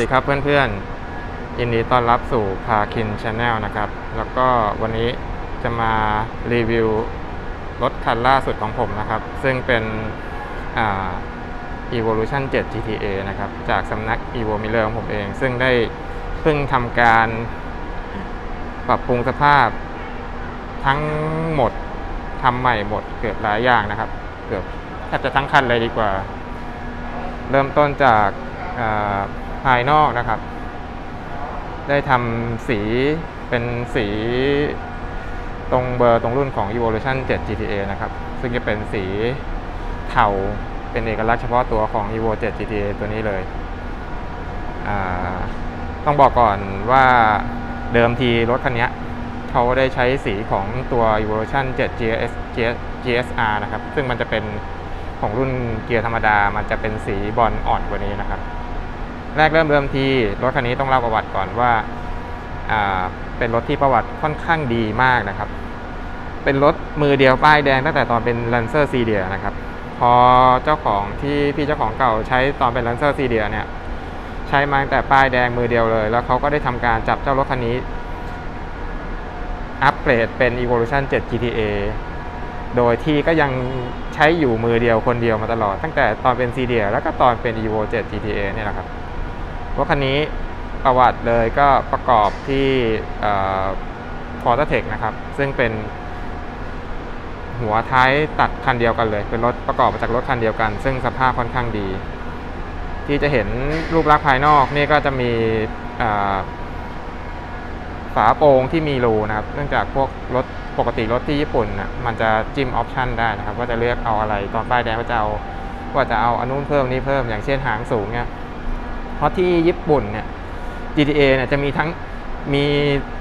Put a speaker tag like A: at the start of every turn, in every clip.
A: ดีครับเพื่อนๆยินดีต้อนรับสู่พาคินชาแนลนะครับ แล้วก็วันนี้จะมารีวิวรถคันล่าสุดของผมนะครับ ซึ่งเป็นอ่า Evolution 7 GTA นะครับ จากสำนัก Evo Miller ของผมเอง ซึ่งได้เพิ่งทำการปรับปรุงสภาพทั้งหมดทำใหม่หมดเกือบหลายอย่างนะครับ เกือบแทบจะทั้งคันเลยดีกว่า เริ่มต้นจากอ่า ภายนอกนะครับ ได้ทำสีเป็นสีตรงเบอร์ตรงรุ่นของ Evolution 7 GTA นะครับ ซึ่งจะเป็นสีเทาเป็นเอกลักษณ์เฉพาะตัวของ Evo 7 GTA ตัวนี้เลย ต้องบอกก่อนว่าเดิมทีรถคันนี้เขาได้ใช้สีของตัว Evolution 7 GS GS GSR นะครับ ซึ่งมันจะเป็นของรุ่นเกียร์ธรรมดา มันจะเป็นสีบอลอ่อนกว่านี้นะครับ แรกเริ่มเริ่มทีรถคันนี้ต้องเล่าประวัติก่อนว่าเป็นรถที่ประวัติค่อนข้างดีมากนะครับ เป็นรถมือเดียวป้ายแดงตั้งแต่ตอนเป็น Lancer c d นะครับ พอเจ้าของที่พี่เจ้าของเก่าใช้ตอนเป็น Lancer c d เนี่ยใช้มาตั้งแต่ป้ายแดงมือเดียวเลย แล้วเขาก็ได้ทำการจับเจ้ารถคันนี้อัปเกรดเป็น Evolution 7 GTA โดยที่ก็ยังใช้อยู่มือเดียวคนเดียวมาตลอด ตั้งแต่ตอนเป็น c d แล้วก็ตอนเป็น Evo 7 GTA เนี่ยแหละครับ รถคันนี้ประวัติเลยก็ประกอบที่ฟอร์ตเทคนะครับ ซึ่งเป็นหัวท้ายตัดคันเดียวกันเลย เป็นรถประกอบมาจากรถคันเดียวกัน ซึ่งสภาพค่อนข้างดี ที่จะเห็นรูปลักษณ์ภายนอกนี่ก็จะมีอ่าฝาโปรงที่มีรูนะครับ เนื่องจากพวกรถปกติรถที่ญี่ปุ่นนะมันจะจิ้มออปชันได้นะครับ ว่าจะเลือกเอาอะไร ตอนป้ายแดงว่าจะเอาว่าจะเอาอันนู้นเพิ่มนี้เพิ่ม อย่างเช่นหางสูงเนี่ย เพราะที่ญี่ปุ่นเนี่ย GTA เนี่ยจะมีทั้งมี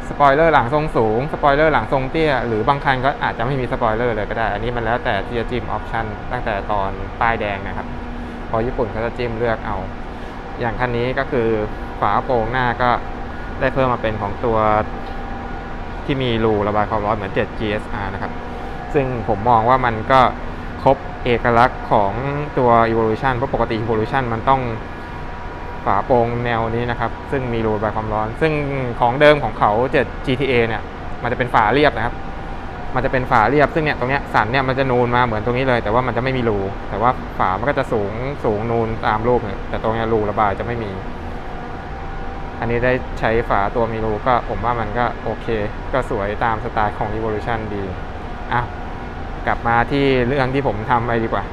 A: สปอยเลอร์หลังทรงสูง สปอยเลอร์หลังทรงเตี้ย หรือบางคันก็อาจจะไม่มีสปอยเลอร์เลยก็ได้ อันนี้มันแล้วแต่ที่จะจิ้มออปชันตั้งแต่ตอนป้ายแดงนะครับ พอญี่ปุ่นเขาจะจิ้มเลือกเอา อย่างคันนี้ก็คือฝาโปร่งหน้าก็ได้เพิ่มมาเป็นของตัวที่มีรูระบายความร้อนเหมือน 7 GSR นะครับ ซึ่งผมมองว่ามันก็ครบเอกลักษณ์ของตัว Evolution เพราะปกติ Evolution มันต้อง ฝาโปร่งแนวนี้นะครับ ซึ่งมีรูระบายความร้อน ซึ่งของเดิมของเขา7 GTA เนี่ยมันจะเป็นฝาเรียบนะครับ มันจะเป็นฝาเรียบซึ่งเนี่ยตรงเนี้ยสันเนี่ยมันจะนูนมาเหมือนตรงนี้เลย แต่ว่ามันจะไม่มีรูแต่ว่าฝามันก็จะสูงสูงนูนตามรูปเนี่ยแต่ตรงเนี้ยรูระบายจะไม่มี อันนี้ได้ใช้ฝาตัวมีรูก็ผมว่ามันก็โอเค ก็สวยตามสไตล์ของ Evolution ดีอะกลับมาที่เรื่องที่ผมทำไปดีกว่า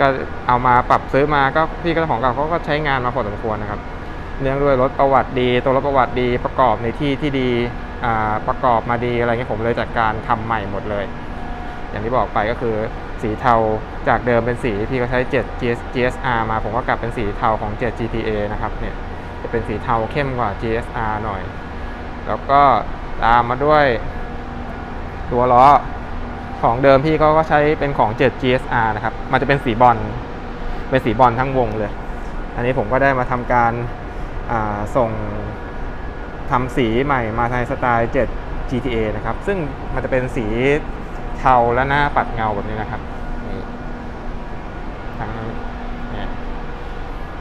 A: ก็เอามาปรับซื้อมาก็พี่เจ้าของเก่าเขาก็ใช้งานมาพอสมควรนะครับเนื่องด้วยรถประวัติดี ตัวรถประวัติดีประกอบในที่ที่ดีประกอบมาดีอะไรเงี้ยผมเลยจัดการทำใหม่หมดเลย อย่างที่บอกไปก็คือสีเทาจากเดิมเป็นสีที่เขาใช้7 GS GSR มาผมก็กลับเป็นสีเทาของ7 GTA นะครับเนี่ยจะเป็นสีเทาเข้มกว่า GSR หน่อย แล้วก็ตามมาด้วยตัวล้อ ของเดิมพี่ก็ใช้เป็นของ 7 GSR นะครับ มันจะเป็นสีบอล เป็นสีบอลทั้งวงเลย อันนี้ผมก็ได้มาทำการาส่งทำสีใหม่มาในสไตล์ 7 GTA นะครับ ซึ่งมันจะเป็นสีเทาและหน้าปัดเงาแบบนี้นะครับทั้งนี่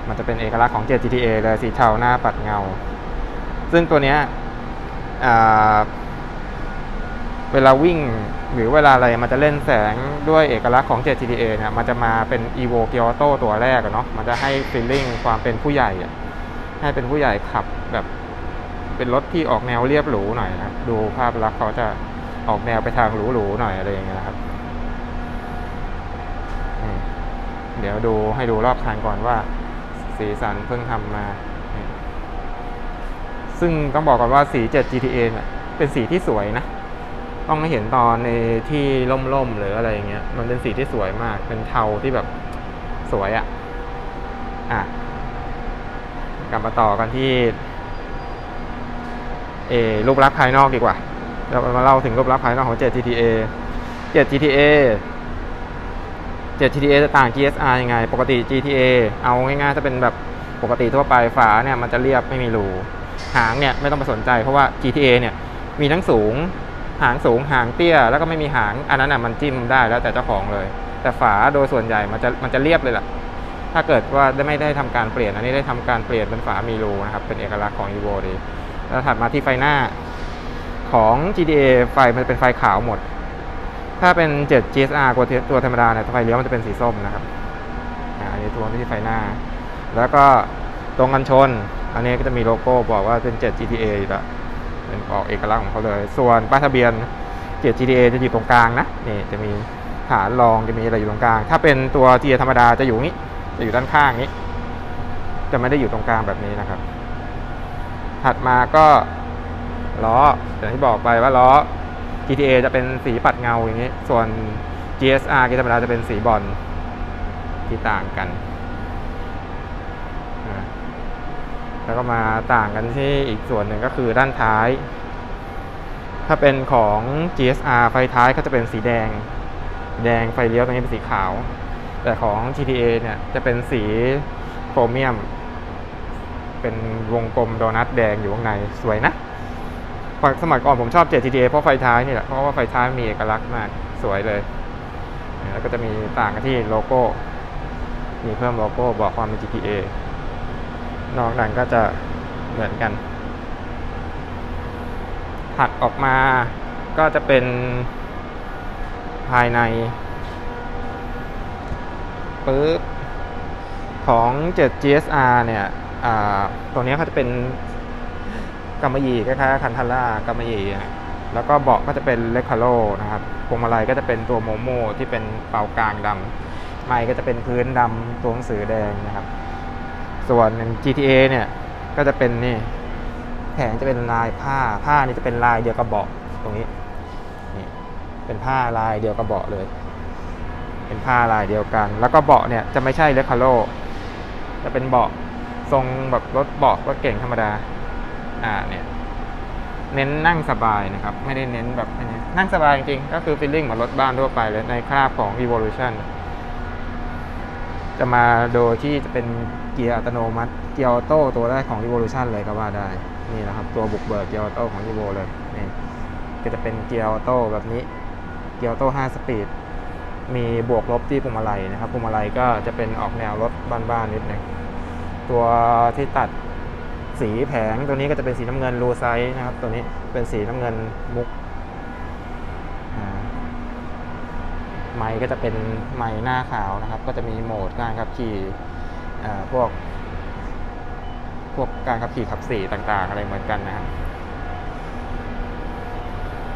A: มันจะเป็นเอกลักษณ์ของ 7 GTA เลยสีเทาหน้าปัดเงา ซึ่งตัวเนี้ยอ่า เวลาวิ่งหรือเวลาอะไรมันจะเล่นแสงด้วยเอกลักษณ์ของ 7 GTA เนี่ยมันจะมาเป็น Evo g i o t o ตัวแรกเนาะมันจะให้ feeling ความเป็นผู้ใหญ่ให้เป็นผู้ใหญ่ขับแบบเป็นรถที่ออกแนวเรียบหรูหน่อยนะครับดูภาพลักษณ์เขาจะออกแนวไปทางหรูๆหน่อยอะไรอย่างเงี้ยครับเดี๋ยวดูให้ดูรอบคันก่อนว่า สีสันเพิ่งทำมา ซึ่งต้องบอกก่อนว่าสี 7 GTA เนี่ยเป็นสีที่สวยนะ ต้องให้เห็นตอนในที่ล่มๆหรืออะไรอย่างเงี้ยมันเป็นสีที่สวยมาก เป็นเทาที่แบบสวยอะ่ะอะกลับมาต่อกันที่เอรูปลักษณ์ภายนอกดีกว่าเรามาเล่าถึงรูปลักษณ์ภายนอกของ 7 GTA 7 GTA 7 GTA จะต่าง GSR ยังไง ปกติ GTA เอาง่ายๆถ้าเป็นแบบปกติทั่วไปฝาเนี่ยมันจะเรียบไม่มีรูหางเนี่ยไม่ต้องไปสนใจเพราะว่า GTA เนี่ยมีทั้งสูง หางสูงหางเตี้ย แล้วก็ไม่มีหางอันนั้นอะมันจิ้มได้แล้วแต่เจ้าของเลย แต่ฝาโดยส่วนใหญ่มันจะมันจะเรียบเลยล่ะ ถ้าเกิดว่าได้ไม่ได้ทำการเปลี่ยน อันนี้ได้ทำการเปลี่ยนเป็นฝามีรูนะครับ เป็นเอกลักษณ์ของ evo ดีแล้วถัดมาที่ไฟหน้าของ GTA ไฟมันจะเป็นไฟขาวหมด ถ้าเป็น 7 GSR ตัวตัวธรรมดาเนี่ยไฟเลี้ยวมันจะเป็นสีส้มนะครับอันนี้ตัวที่ไฟหน้า แล้วก็ตรงกันชน อันนี้ก็จะมีโลโก้บอกว่าเป็น 7 GTA อยู่แล้ว เป็นออกเอกลักษณ์ของเขาเลย ส่วนป้ายทะเบียน7 GTA จะอยู่ตรงกลางนะนี่จะมีฐานรองจะมีอะไรอยู่ตรงกลาง ถ้าเป็นตัว GTA ธรรมดาจะอยู่นี้จะอยู่ด้านข้างนี้ จะไม่ได้อยู่ตรงกลางแบบนี้นะครับ ถัดมาก็ล้ออย่างที่บอกไปว่าล้อ GTA จะเป็นสีปัดเงาอย่างนี้ ส่วน GSR กีธรรมดาจะเป็นสีบอลที่ต่างกันอ่า แล้วก็มาต่างกันที่อีกส่วนหนึ่งก็คือด้านท้าย ถ้าเป็นของ GSR ไฟท้ายก็จะเป็นสีแดง แดงไฟเลี้ยวตรงนี้เป็นสีขาว แต่ของ GTA เนี่ยจะเป็นสีโครเมียม เป็นวงกลมโดนัทแดงอยู่ข้างในสวยนะสมัยก่อนผมชอบ7 GTA เพราะไฟท้ายนี่แหละเพราะว่าไฟท้ายมีเอกลักษณ์มากสวยเลยแล้วก็จะมีต่างกันที่โลโก้ มีเพิ่มโลโก้บอกความเป็น GTA นอกนั้นก็จะเหมือนกัน ถัดออกมาก็จะเป็นภายในปึ๊บของ 7 GSR เนี่ยตัวนี้เขาจะเป็นกำมะหยี่คล้ายๆคันทาร่ากำมะหยี่แล้วก็เบาะก็จะเป็นเลคคาโลนะครับพวงมาลัยก็จะเป็นตัวโมโมที่เป็นเปากลางดำไม้ก็จะเป็นพื้นดำตัวหนังสือแดงนะครับ ส่วน GTA เนี่ยก็จะเป็นนี่แผงจะเป็นลายผ้าผ้านี่จะเป็นลายเดียวกับเบาะตรงนี้นี่เป็นผ้าลายเดียวกับเบาะเลย เป็นผ้าลายเดียวกัน แล้วก็เบาะเนี่ยจะไม่ใช่เลคาโลจะเป็นเบาะทรงแบบรถเบาะรถเก่งธรรมดาอ่าเนี่ยเน้นนั่งสบายนะครับ ไม่ได้เน้นแบบนี้นั่งสบายจริงๆก็คือฟีลลิ่งเหมือนรถบ้านทั่วไปเลยในคราบของ Evolution จะมาโดยที่จะเป็น เกียร์อัตโนมัติ เกียร์ออโต้ตัวแรกของ Evolution เลยก็ว่าได้ นี่นะครับตัวบุกเบิกเกียร์ออโต้ของ Evo เลย นี่ก็จะเป็นเกียร์ออโต้แบบนี้ เกียร์ออโต้5สปีด มีบวกลบที่พวงมาลัยนะครับพวงมาลัยก็จะเป็นออกแนวรถบ้านๆนิดนึง ตัวที่ตัดสีแผงตัวนี้ก็จะเป็นสีน้ำเงินรูไซส์นะครับ ตัวนี้เป็นสีน้ำเงินมุกไม้ก็จะเป็นไม้หน้าขาวนะครับ ก็จะมีโหมดการขับขี่ พวก พวกการขับขี่ขับสี่ต่างๆ อะไรเหมือนกันนะครับ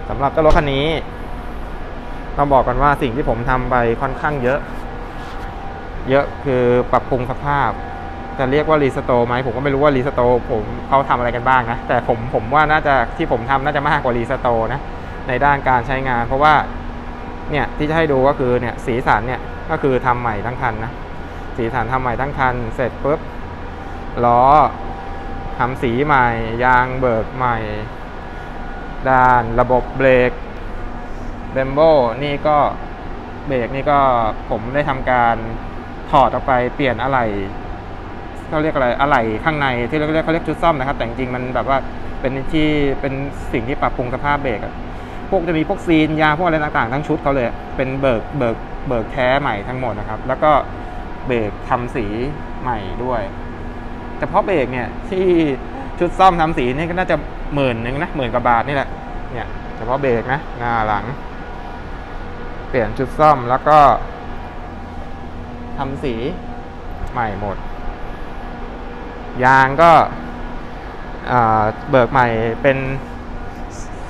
A: สำหรับเจ้ารถคันนี้ต้องบอกกันว่าสิ่งที่ผมทำไปค่อนข้างเยอะ เยอะคือปรับปรุงสภาพจะเรียกว่ารีสโตไหมผมก็ไม่รู้ว่ารีสโตผมเขาทำอะไรกันบ้างนะ แต่ผมผมว่าน่าจะที่ผมทำน่าจะมากกว่ารีสโตนะในด้านการใช้งาน เพราะว่าเนี่ยที่จะให้ดูก็คือเนี่ยสีสันเนี่ยก็คือทำใหม่ทั้งคันนะ สีสันทำใหม่ทั้งคัน เสร็จปุ๊บล้อทำสีใหม่ ยางเบิกใหม่ ด้านระบบเบรกเบมโบนี่ก็เบรกนี่ก็ผมได้ทำการถอดออกไปเปลี่ยนอะไหล่เขาเรียกอะไรอะไหล่ข้างในที่เรียกเขาเรียกชุดซ่อมนะครับ แต่จริงๆมันแบบว่าเป็นที่เป็นสิ่งที่ปรับปรุงสภาพเบรกอะพวกจะมีพวกซีนยาพวกอะไรต่างๆ ทั้งชุดเขาเลย เป็นเบิกเบิกเบิกแท้ใหม่ทั้งหมดนะครับ แล้วก็ เบรกทำสีใหม่ด้วยแต่เฉพาะเบรกเนี่ยที่ชุดซ่อมทำสีนี่ก็น่าจะหมื่นหนึ่งนะหมื่นกว่าบาทนี่แหละเนี่ยเฉพาะเบรกนะหน้าหลัง เปลี่ยนชุดซ่อมแล้วก็ทำสีใหม่หมด ยางก็เบิกใหม่เป็น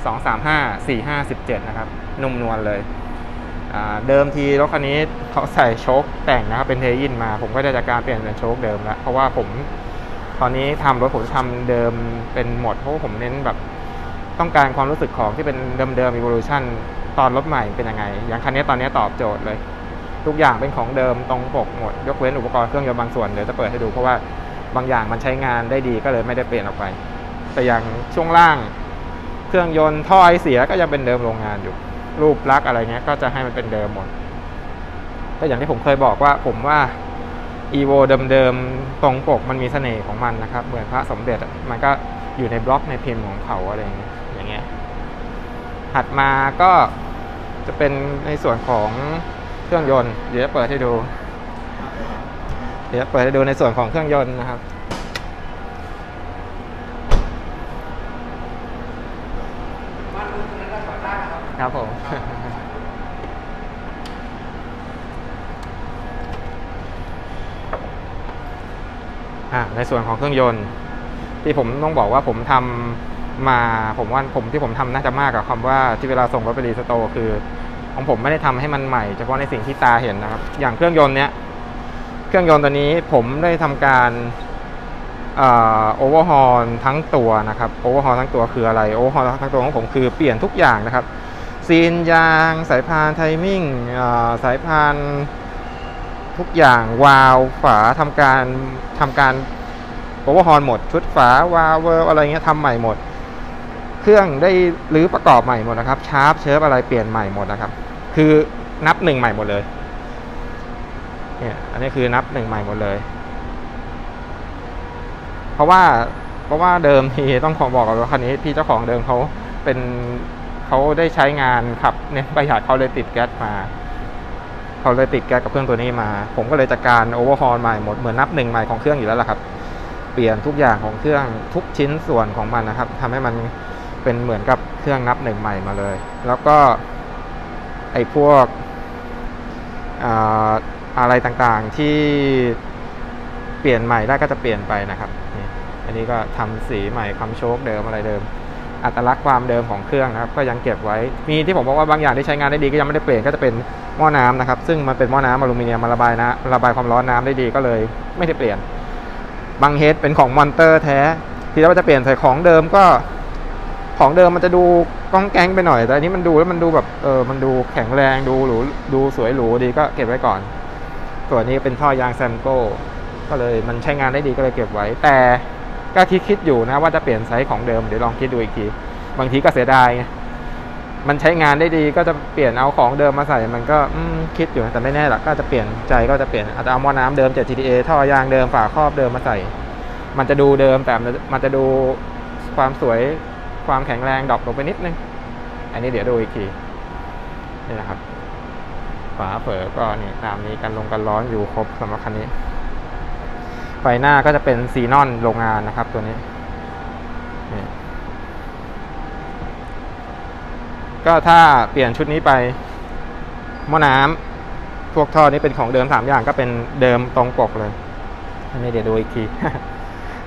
A: สองสามห้าสี่ห้าสิบเจ็ดนะครับ นุ่มนวลเลย เดิมทีรถคันนี้เขาใส่โชคแต่งนะครับเป็นเทยินมา ผมก็จะจัดการเปลี่ยนเป็นโชคเดิมแล้วเพราะว่าผมตอนนี้ทำรถผมทำเดิมเป็นหมดเพราะผมเน้นแบบต้องการความรู้สึกของที่เป็นเดิมๆ evolution ตอนรถใหม่เป็นยังไง อย่างคันนี้ตอนนี้ตอบโจทย์เลย ทุกอย่างเป็นของเดิมตรงปกหมด ยกเว้นอุปกรณ์เครื่องยนต์บางส่วนเดี๋ยวจะเปิดให้ดูเพราะว่าบางอย่างมันใช้งานได้ดีก็เลยไม่ได้เปลี่ยนออกไป แต่อย่างช่วงล่าง เครื่องยนต์ท่อไอเสียก็ยังเป็นเดิมโรงงานอยู่ รูปลักษณ์อะไรเงี้ยก็จะให้มันเป็นเดิมหมดก็อย่างที่ผมเคยบอกว่าผมว่า evo เดิมๆตรงปกมันมีเสน่ห์ของมันนะครับ เหมือนพระสมเด็จมันก็อยู่ในบล็อกในพิมพ์ของเขาอะไรอย่างเงี้ยอย่างเงี้ยถัดมาก็จะเป็นในส่วนของเครื่องยนต์ เดี๋ยวจะเปิดให้ดู เดี๋ยวเปิดให้ดูในส่วนของเครื่องยนต์นะครับ ครับผม อะ ในส่วนของเครื่องยนต์ ที่ผมต้องบอกว่าผมทำมาผมว่าผมที่ผมทำน่าจะมากกับคำว่าที่เวลาส่งรถไปรีสโตร์คือ ของผมไม่ได้ทำให้มันใหม่เฉพาะในสิ่งที่ตาเห็นนะครับ อย่างเครื่องยนต์เนี้ยเครื่องยนต์ตัวนี้ผมได้ทำการโอเวอร์ฮอลทั้งตัวนะครับโอเวอร์ฮอลทั้งตัวคืออะไรโอเวอร์ฮอลทั้งตัวของผมคือเปลี่ยนทุกอย่างนะครับซีนยาง สายพานไทมิ่งสายพาน ทุกอย่างวาล์วฝาทำการทำการโอเวอร์ฮอลหมด ชุดฝาวาล์วเวอร์อะไรเงี้ยทำใหม่หมด เครื่องได้รื้อประกอบใหม่หมดนะครับชาร์ปเชิร์ฟอะไรเปลี่ยนใหม่หมดนะครับ คือนับหนึ่งใหม่หมดเลยเนี่ยอันนี้คือนับหนึ่งใหม่หมดเลย เพราะว่าเพราะว่าเดิมทีต้องขอบอกก่อนว่าคันนี้พี่เจ้าของเดิมเขาเป็นเขาได้ใช้งานขับเน้นประหยัดเขาเลยติดแก๊สมา เขาเลยติดแก๊สกับเครื่องตัวนี้มา ผมก็เลยจัดการโอเวอร์ฮอลใหม่หมดเหมือนนับหนึ่งใหม่ของเครื่องอยู่แล้วล่ะครับ เปลี่ยนทุกอย่างของเครื่องทุกชิ้นส่วนของมันนะครับทำให้มันเป็นเหมือนกับเครื่องนับหนึ่งใหม่มาเลย แล้วก็ไอ้พวกอ่าอะไรต่างๆที่เปลี่ยนใหม่ได้ก็จะเปลี่ยนไปนะครับอันนี้ก็ทำสีใหม่คำโชคเดิมอะไรเดิม อัตลักษณ์ความเดิมของเครื่องนะครับ ก็ยังเก็บไว้ มีที่ผมบอกว่าบางอย่างที่ใช้งานได้ดีก็ยังไม่ได้เปลี่ยนก็จะเป็น หม้อน้ำนะครับ ซึ่งมันเป็นหม้อน้ำอลูมิเนียมมาระบายนะระบายความร้อนน้ำได้ดีก็เลย ไม่ได้เปลี่ยนบางเฮดเป็นของมอนเตอร์แท้ที่เราจะเปลี่ยนใส่ของเดิมก็ของเดิมมันจะดูก้องแก๊งไปหน่อย แต่อันนี้มันดูแล้วมันดูแบบเออมันดูแข็งแรงดูหรูดูสวยหรูดีก็เก็บไว้ก่อน ส่วนนี้เป็นท่อยางแซมโก้ก็เลยมันใช้งานได้ดีก็เลยเก็บไว้ แต่ก็คิดคิดอยู่นะว่าจะเปลี่ยนไซส์ของเดิมเดี๋ยวลองคิดดูอีกที บางทีก็เสียดายไง มันใช้งานได้ดีก็จะเปลี่ยนเอาของเดิมมาใส่มันก็คิดอยู่แต่ไม่แน่หรอกก็จะเปลี่ยนใจก็จะเปลี่ยนอาจจะเอาหม้อน้ำเดิมจาก GTA ท่อยางเดิมฝาครอบเดิมมาใส่ มันจะดูเดิมแต่มันจะดูความสวยความแข็งแรงดรอปลงไปนิดนึง อันนี้เดี๋ยวดูอีกทีนี่นะครับฝาเปิดก็นี่ตามนี้กันลงกันร้อนอยู่ครบสำหรับคันนี้ไฟหน้าก็จะเป็นซีนอนโรงงานนะครับตัวนี้ ก็ถ้าเปลี่ยนชุดนี้ไปหม้อน้ำพวกท่อนี้เป็นของเดิมสามอย่างก็เป็นเดิมตรงปกเลยอันนี้เดี๋ยวดูอีกที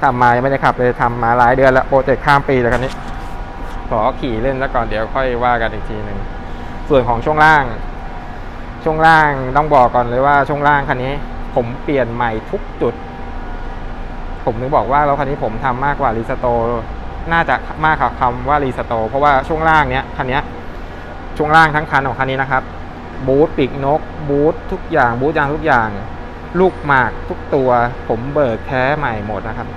A: ทำมายังไม่ได้ขับเลยทำมาหลายเดือนแล้วโปรเจกต์ข้ามปีแล้วคันนี้ขอขี่เล่นแล้วก่อนเดี๋ยวค่อยว่ากันอีกทีหนึ่งส่วนของช่วงล่าง ช่วงล่างต้องบอกก่อนเลยว่าช่วงล่างคันนี้ ผมเปลี่ยนใหม่ทุกจุด ผมถึงบอกว่าแล้วคันนี้ผมทำมากกว่ารีสโตน่าจะมากกว่าคำว่ารีสโตเพราะว่าช่วงล่างเนี้ยคันเนี้ย ช่วงล่างทั้งคันของคันนี้นะครับ บูทปีกนก บูททุกอย่าง บูทยางทุกอย่าง ลูกหมากทุกตัว ผมเบิกแท้ใหม่หมดนะครับ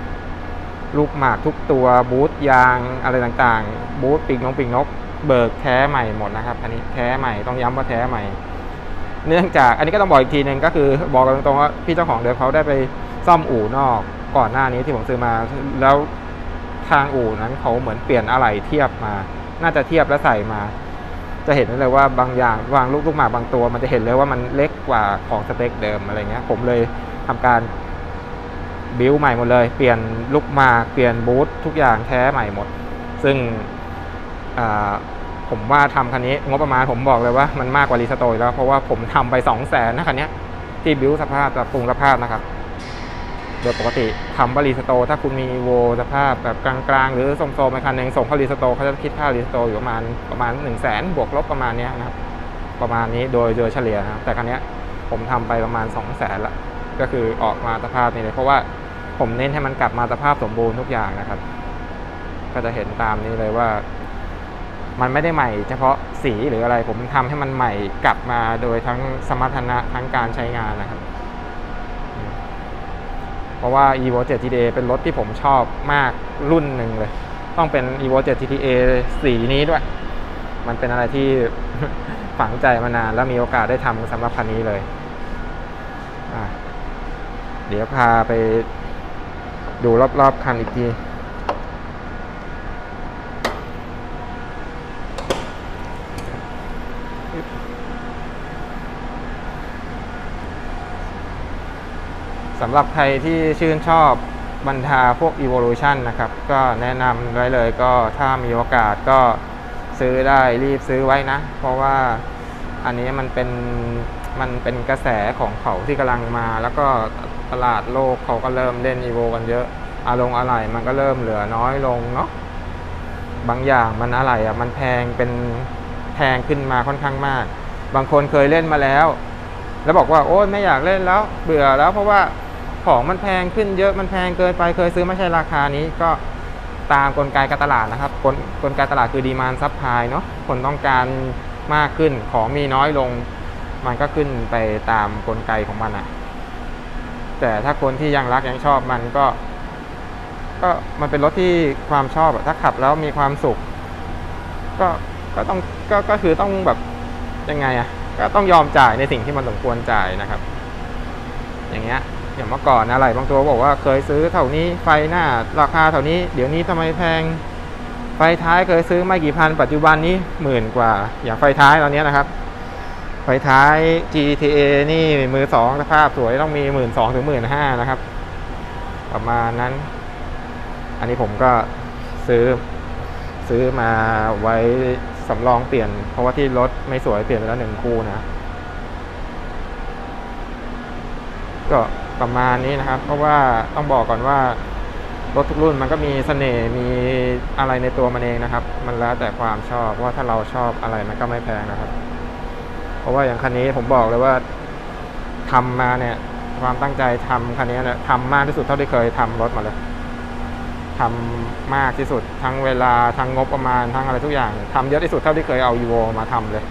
A: ลูกหมากทุกตัว บูทยางอะไรต่างๆ บูทปีกนกปีกนก เบิกแท้ใหม่หมดนะครับอันนี้แท้ใหม่ต้องย้ำว่าแท้ใหม่ เนื่องจากอันนี้ก็ต้องบอกอีกทีหนึ่งก็คือบอกกันตรงๆว่าพี่เจ้าของเดิมเขาได้ไปซ่อมอู่นอกก่อนหน้านี้ที่ผมซื้อมาแล้วทางอู่นั้นเขาเหมือนเปลี่ยนอะไหล่เทียบมา น่าจะเทียบแล้วใส่มา จะเห็นได้เลยว่าบางอย่างวางลูกลูกหมากบางตัว มันจะเห็นเลยว่ามันเล็กกว่าของสเปคเดิมอะไรเงี้ย ผมเลยทำการบิวใหม่หมดเลย เปลี่ยนลูกหมากเปลี่ยนบูททุกอย่างแท้ใหม่หมด ซึ่งผมว่าทำคันนี้งบประมาณผมบอกเลยว่ามันมากกว่ารีสโตร์แล้วเพราะว่าผมทำไปสองแสนนะคันนี้ที่บิวสภาพปรับปรุงสภาพนะครับ ดยปกติทำว่ารีสโต ถ้าคุณมีโวสภาพแบบกลางๆ หรือทรงโซมไปคันหนึ่งส่งเข้ารีสโตเขาจะคิดค่ารีสโตอยู่ประมาณประมาณ1นึ่งแสนบวกลบประมาณเนี้ยนะครับ ประมาณนี้โดยโดยเฉลี่ยนะครับแต่คันเนี้ยผมทำไปประมาณ2องแสนละก็คือออกมาสภาพนี้เลย เพราะว่าผมเน้นให้มันกลับมาสภาพสมบูรณ์ทุกอย่างนะครับ ก็จะเห็นตามนี้เลยว่า มันไม่ได้ใหม่ เฉพาะสีหรืออะไรผมทำให้มันใหม่กลับมาโดยทั้งสมรรถนะทั้งการใช้งานนะครับ เพราะว่า evo 7 GTA เป็นรถที่ผมชอบมากรุ่นหนึ่งเลย ต้องเป็น evo 7 GTA สีนี้ด้วย มันเป็นอะไรที่ฝังใจมานานแล้วมีโอกาสได้ทำสำหรับคันนี้เลยเดี๋ยวพาไปดูรอบๆคันอีกที สำหรับใครที่ชื่นชอบบรรดาพวก Evolution นะครับ ก็แนะนำไว้เลยก็ถ้ามีโอกาสก็ซื้อได้รีบซื้อไว้นะ เพราะว่าอันนี้มันเป็นมันเป็นกระแสของเขาที่กำลังมา แล้วก็ตลาดโลกเขาก็เริ่มเล่น Evo กันเยอะ อารมณ์อะไรมันก็เริ่มเหลือน้อยลงเนาะบางอย่างมันอะไรอะมันแพงเป็นแพงขึ้นมาค่อนข้างมาก บางคนเคยเล่นมาแล้ว แล้วบอกว่าโอ๊ยไม่อยากเล่นแล้ว เบื่อแล้วเพราะว่า ของมันแพงขึ้นเยอะมันแพงเกินไปเคยซื้อไม่ใช่ราคานี้ก็ตามกลไกการตลาดนะครับกลกลไกตลาดคือดีมานซับพลายเนาะคนต้องการมากขึ้นของมีน้อยลง มันก็ขึ้นไปตามกลไกของมันอะแต่ถ้าคนที่ยังรักยังชอบมันก็ ก็มันเป็นรถที่ความชอบอะถ้าขับแล้วมีความสุข ก็ก็ต้องก็ก็คือต้องแบบยังไงอะก็ต้องยอมจ่ายในสิ่งที่มันสมควรจ่ายนะครับ อย่างเงี้ย อย่างเมื่อก่อนอะไรบางตัวบอกว่าเคยซื้อเท่านี้ไฟหน้าราคาเท่านี้เดี๋ยวนี้ทำไมแพง ไฟท้ายเคยซื้อไม่กี่พัน ปัจจุบันนี้หมื่นกว่า อย่างไฟท้ายตอนนี้นะครับ ไฟท้าย GTA นี่มือสองสภาพสวยต้องมีหมื่นสองถึงหมื่นห้านะครับ ประมาณนั้น อันนี้ผมก็ซื้อซื้อมาไว้สำรองเปลี่ยน เพราะว่าที่รถไม่สวยเปลี่ยนไปแล้วหนึ่งคู่นะ ก็ ประมาณนี้นะครับ เพราะว่าต้องบอกก่อนว่ารถทุกรุ่นมันก็มีเสน่ห์มีอะไรในตัวมันเองนะครับ มันแล้วแต่ความชอบว่าถ้าเราชอบอะไรมันก็ไม่แพงนะครับ เพราะว่าอย่างคันนี้ผมบอกเลยว่าทำมาเนี่ย ความตั้งใจทำคันนี้เนี่ยทำมากที่สุดเท่าที่เคยทำรถมาเลยทำมากที่สุดทั้งเวลาทั้งงบประมาณทั้งอะไรทุกอย่างทำเยอะที่สุดเท่าที่เคยเอา e v o มาทำเลย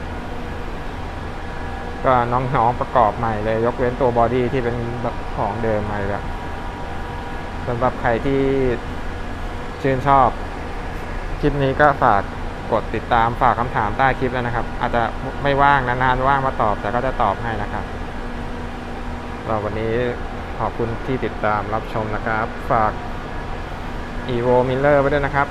A: ก็น้องๆประกอบใหม่เลย ยกเว้นตัวบอดี้ที่เป็นแบบ ของเดิมใหม่แล้วสำหรับใครที่ชื่นชอบ คลิปนี้ก็ฝากกดติดตามฝากคำถามใต้คลิปแล้วนะครับ อาจจะไม่ว่างนานๆว่างมาตอบแต่ก็จะตอบให้นะครับเราวันนี้ขอบคุณที่ติดตามรับชมนะครับ ฝาก evo miller ไว้ด้วยนะครับ